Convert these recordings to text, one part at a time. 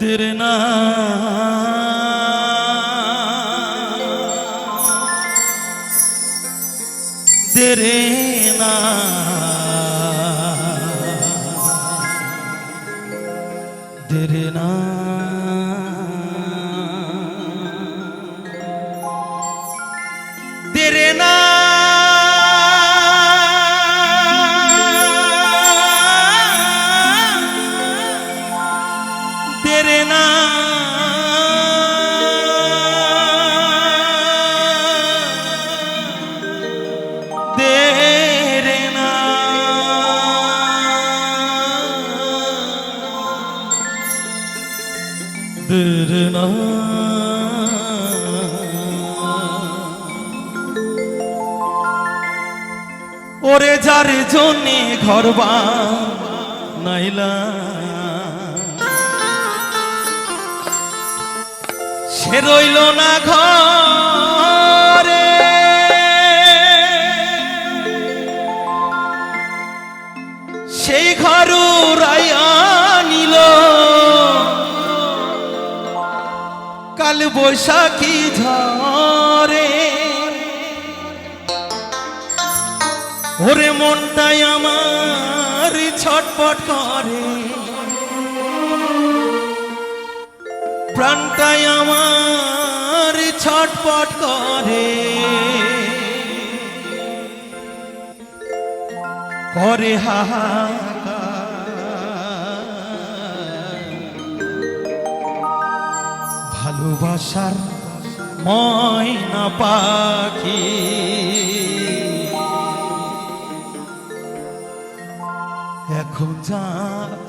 ਤੇਰੇ যার জন্যে ঘর নাইলা সে রইল না ঘরে। সেই ঘর নিল কাল বৈশাখী ঝরে ওরে মনটাই আমার ছটপট করে। প্রাণটাই আমার ছটপট করে। করে হাহাকার। ভালোবাসার ময়না পাখি। এখন জানি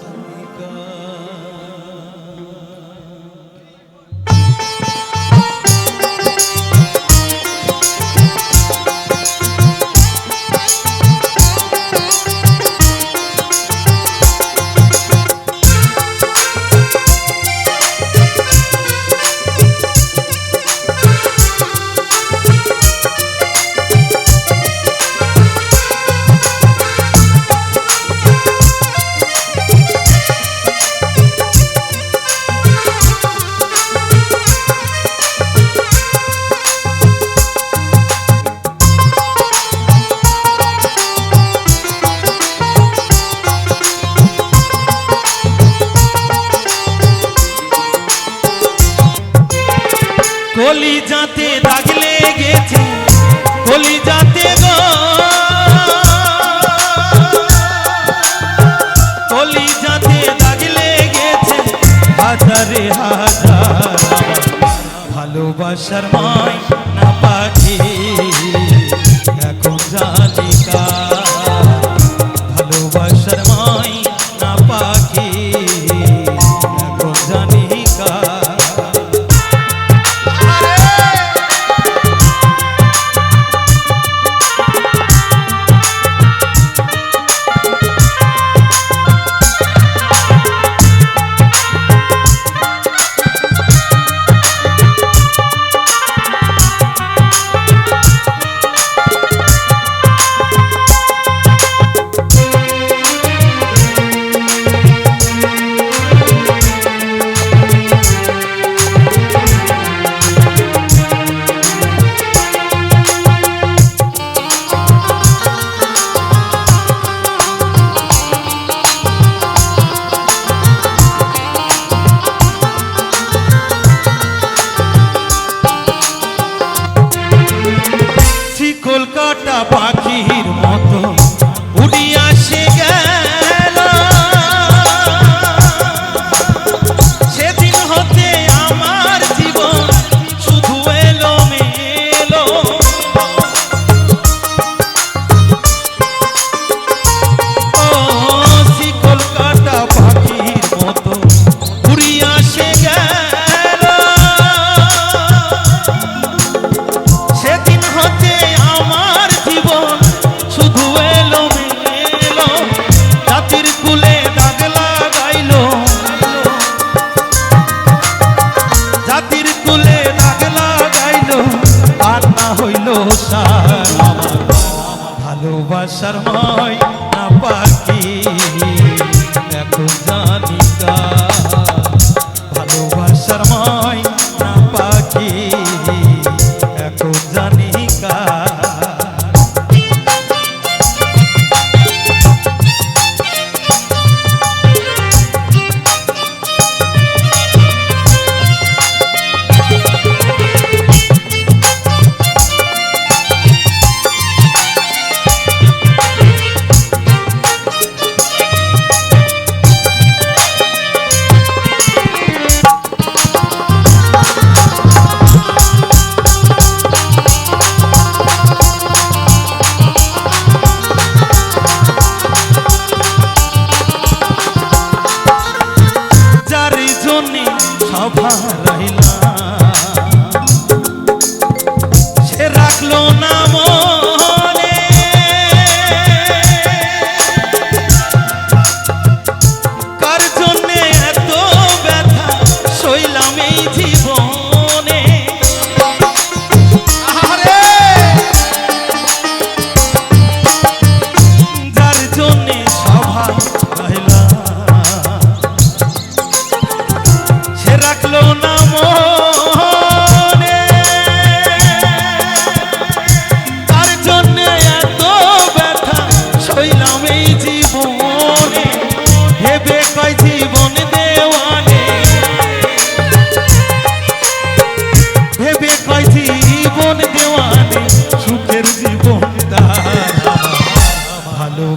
কলি যাতে দাগ লেগেছে কলি যাতে গো। কলি যাতে দাগ লেগেছে, হাজারে হাজার ভালোবাসার মাই না পাখি। এখন জানি শিকল ভাষার হয় না পাখি। দেখো জানিকা ভালোবাসার হয় না পাখি। এখন জানিকা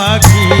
পাখি